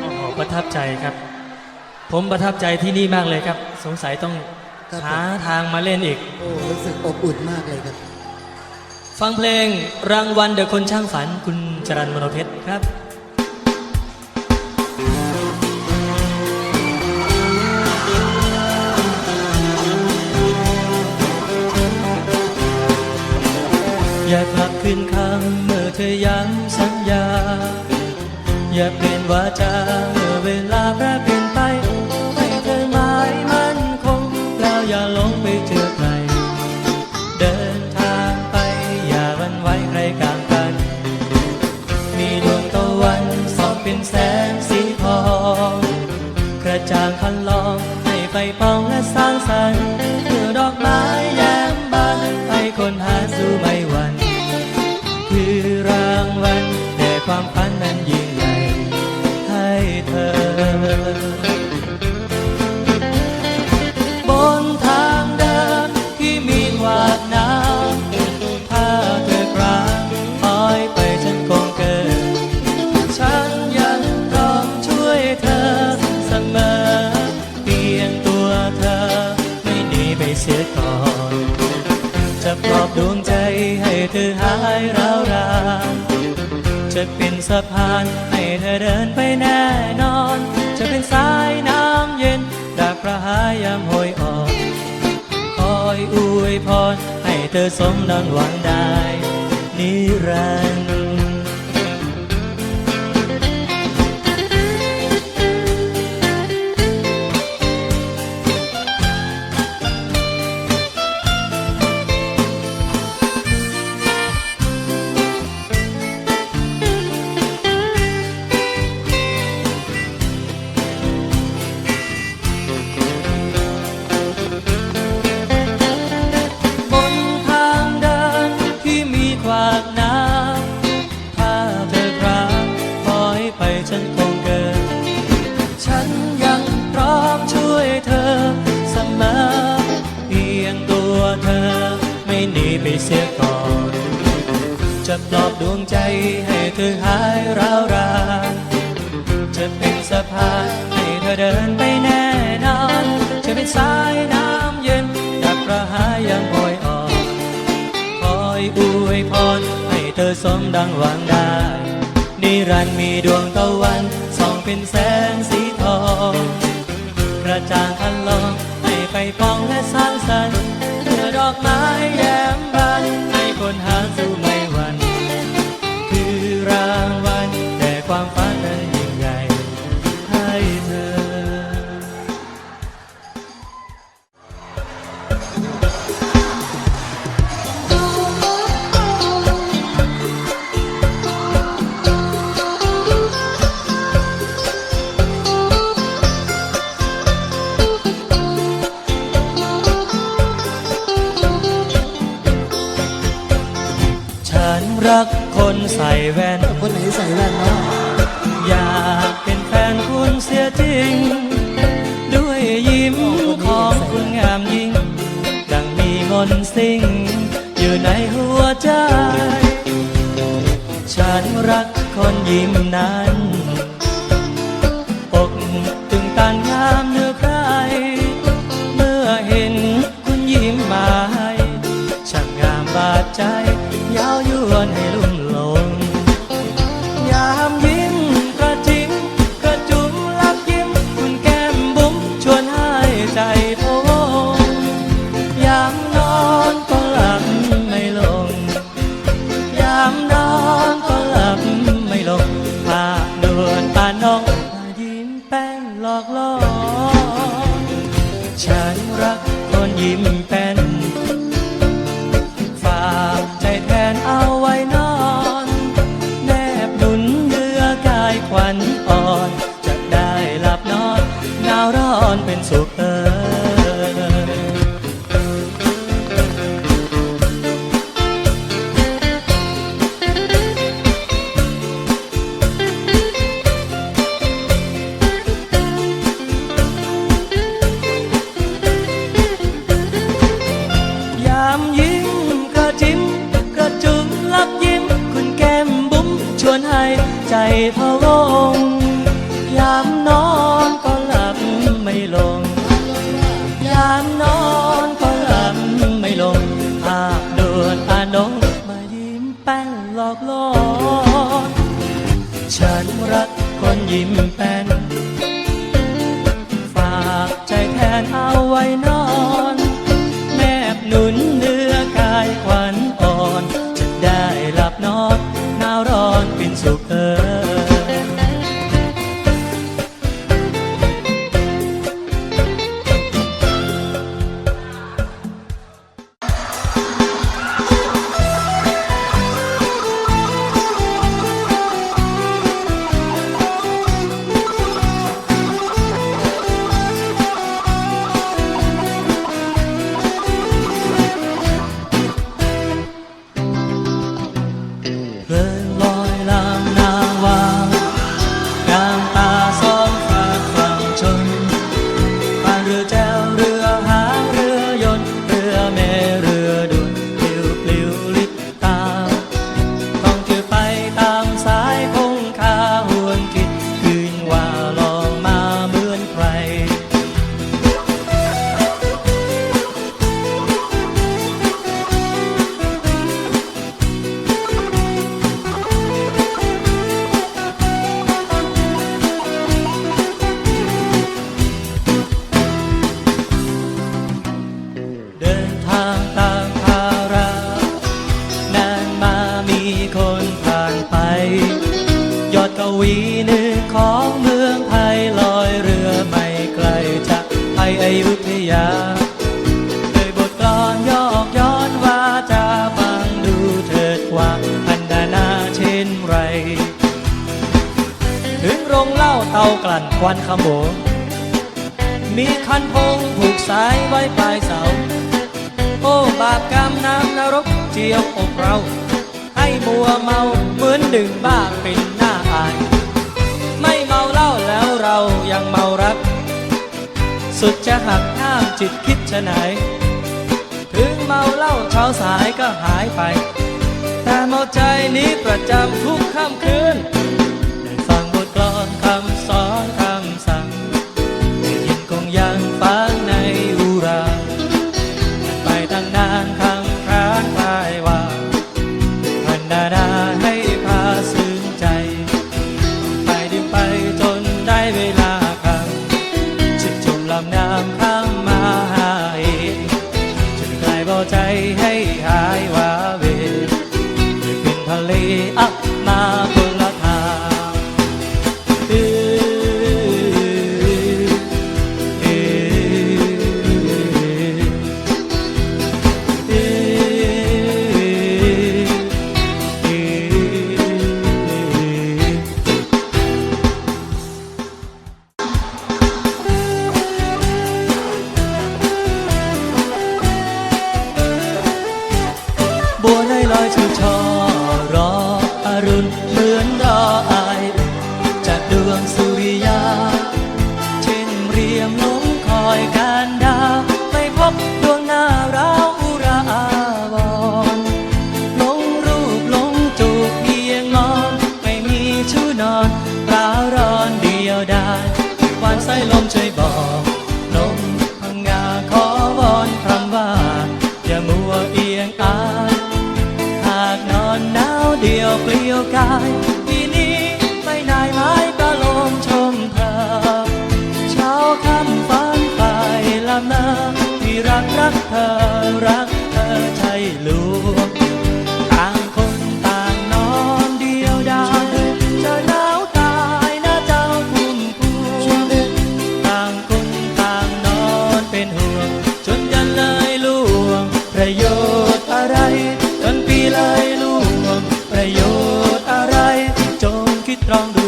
โอ้โหประทับใจครับ ผมประทับใจที่นี่มากเลยครับ สงสัยต้องครับหาทางมาเล่นอีก โอ้รู้สึกอบอุ่นมากเลยครับ ฟังเพลงรางวัลเดอะคนช่างฝันคุณจรันมโนเพชรครับ อย่ากลับคืนคำเมื่อเธอย้ำสัญญา อย่าเปลี่ยนวาจาเมื่อเวลาแปร เสียก่อน จะปลอบดวงใจให้เธอหายร้าวรานจะเป็นสะพานให้เธอเดินไปแน่นอน จะเป็นสายน้ำเย็นดาบประหายยามโหยอ่อนคอยอวยพรให้เธอสมดังหวังได้นิรันดร์ วยพร ให้เธอสมดังหวังได้ นิรันดร์มีดวงตะวันส่องเป็นแสงสีทองกระจ่างคันลองให้ไปปองและสร้างสรรค์เพื่อดอกไม้แย้มบานให้คนหาสู่ รักคนใส่แว่น คนไหนใส่แว่นเนาะอยากเป็นแฟนคุณเสียจริง ด้วยยิ้มของคุณงามยิ่ง ดังมีมนต์สิ่ง อยู่ในหัวใจ ฉันรักคนยิ้มนั้น ดีหนึ่งของเมืองไทยลอยเรือไม่ไกลจากไทยอยุธยาโดยบทกลอนยอกย้อนว่าจะฟังดูเถิดว่าพันนนาเช่นไร ถึงโรงเล่าเตากลั่นควันขโมงมีคันพงผูกสายไว้ปลายเสา โอ้บาปกรรมน้ำนรกเจียวอกเรา ให้มัวเมาเหมือนหนึ่งบ้าเป็นหน้าอาย เรายังเมารัก สุดจะหักห้ามจิตคิดชะไหน ถึงเมาเหล้าเช้าสายก็หายไป แต่เมาใจนี้ประจำทุกค่ำคืน วานสายลมใจบอกนมพังงาขอวอนคำว่า อย่ามัวเอียงอายหากนอนหนาวเดียวเปลี่ยวกายปีนี้ไปไหนไม้ก็ลมชมเธอเช้าคำฝันไปลำนาที่รักรักเธอ strong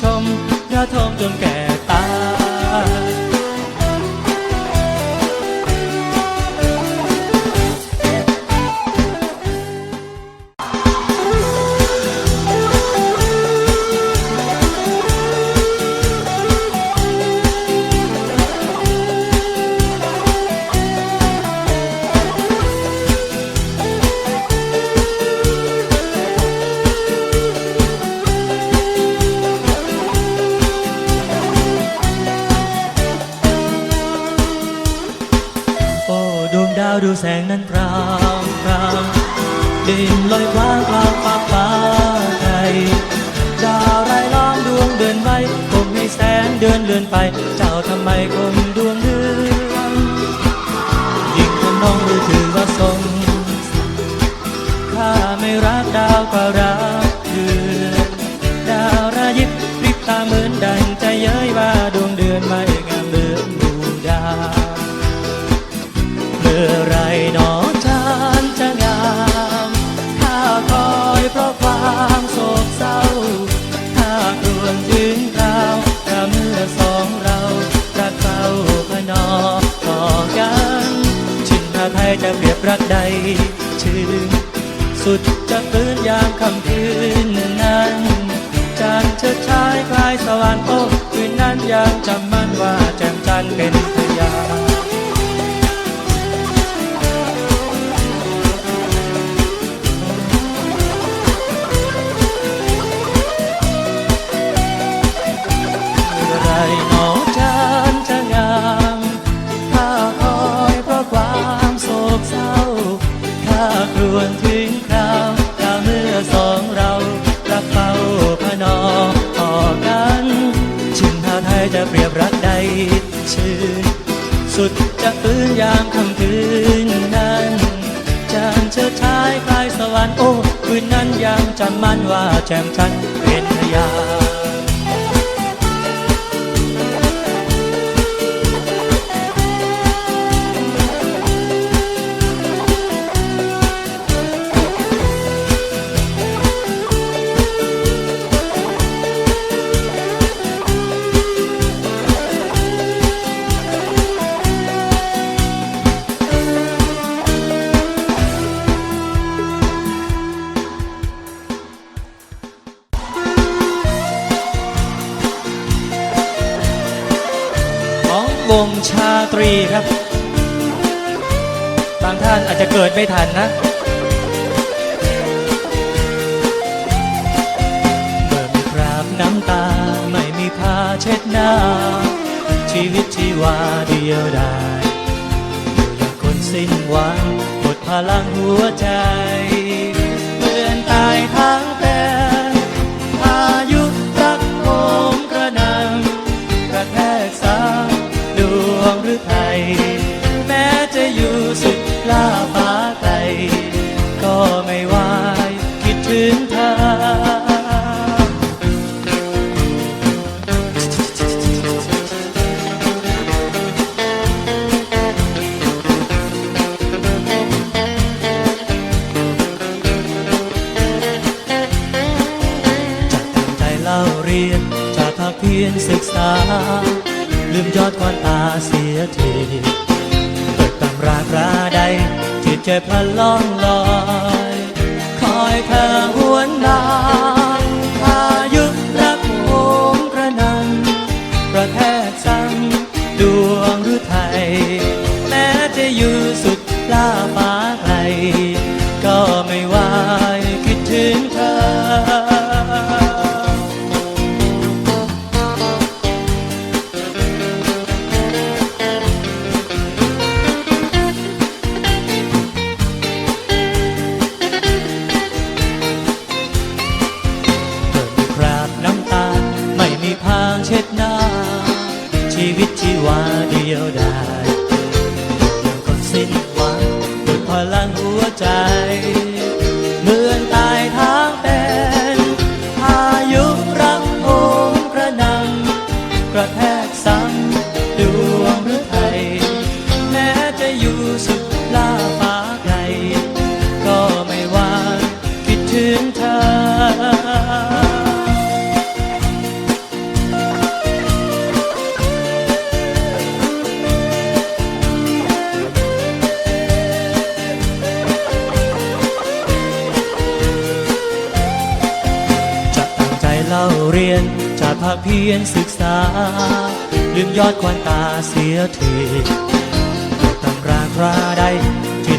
ชมพระทอมจนแก่ ดูแสงนั้นพรางพรางดินลอยคว้างกลางฟ้าฟ้าไกลดาวรายล้อมดวงเดินไปคงให้แสงเดินเลื่อนไป เจ้าทำไมคงดวงเดือนยิ่งทำนองดูถือว่าทรงข้าไม่รักดาวก็รักเดือนดาวระยิบริบตาเหมือนดังใจเย้ยว่าดวงเดือนไม่งามเหมือนดวงดาว มื่อไรหนอฉันจะงามข้าคอยเพราะความโศกเศร้าถ้าครวญถึงคราวถ้าเมื่อสองเรารักเราพนอต่อกันชินถ้าไทยจะเปรียบรักใดชื่นสุดจะฟื้นยามคำคืนนั้นจันทร์เชิดชายคลายสวรรค์โอ้คืนนั้นยังจำมั่นว่าแจ่มจันทร์เป็นพยาน เปรียบรักใดชื่นสุดจะฟื้นยามค่ำคืนนั้นจานเชิดชายคลายสวรรค์โอ้คืนนั้นยังจำมั่นว่าแจ่มชันเป็นพยาน วงชาตรีครับ บางท่านอาจจะเกิดไม่ทันนะเมื่อมีคราบน้ำตาไม่มีผ้าเช็ดหน้า ชีวิตชีวาเดียวดายอยู่อย่างคนสิ้นหวังหมดพลังหัวใจ เหมือนตายทั้ง แม้จะอยู่สุดลาฟ้าไก มยอดก่อนตาเสียทีเปิดตำราพระใดจิตใจพลันล่องลอย คอยเธอหวนมา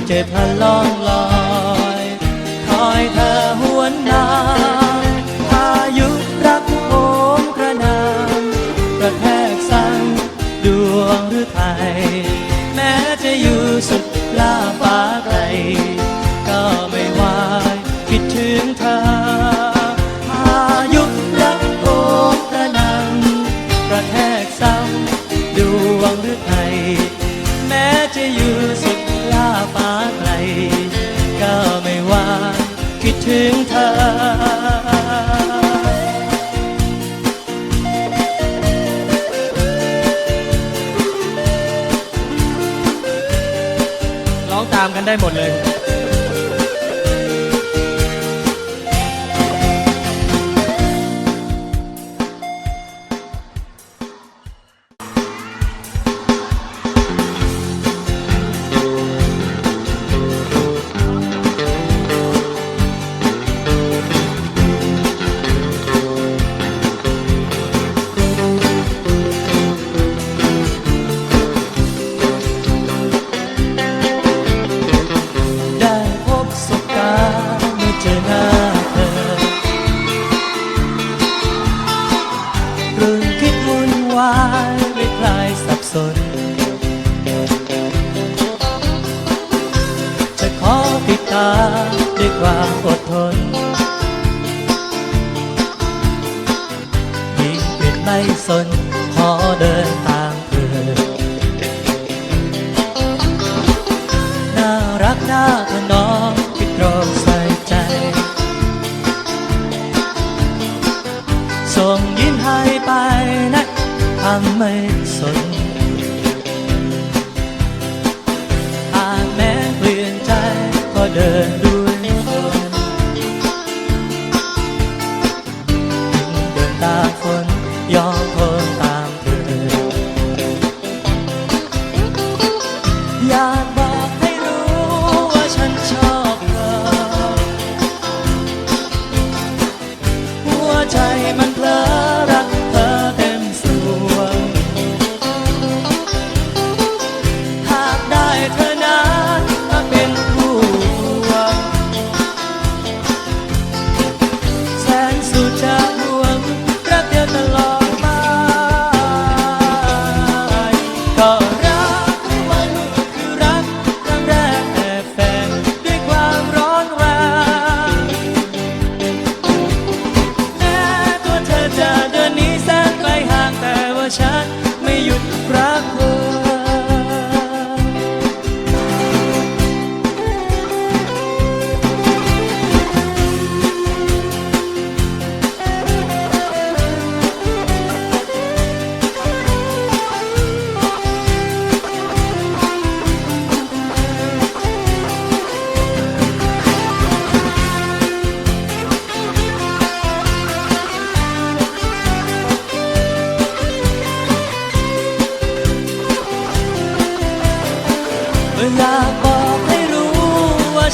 ใจพลันล่องลอย คอยเธอหวนนาามกันได้หมดเลย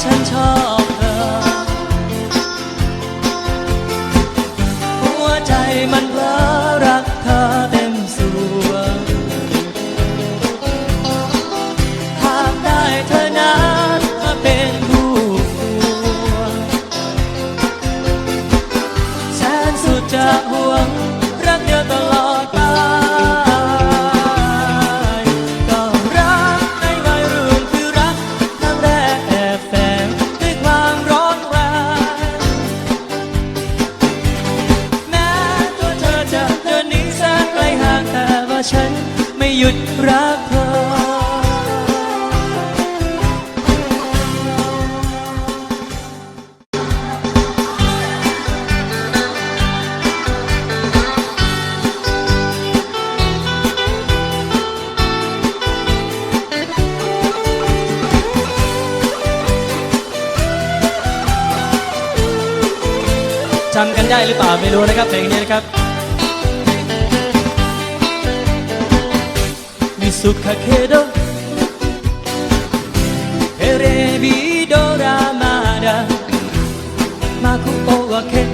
ฉั ฉันไม่หยุดรักเธอจำกันได้หรือเปล่าไม่รู้นะครับเพลงนี้นะครับ su kakedo Erebi do ramada Maku o wakedo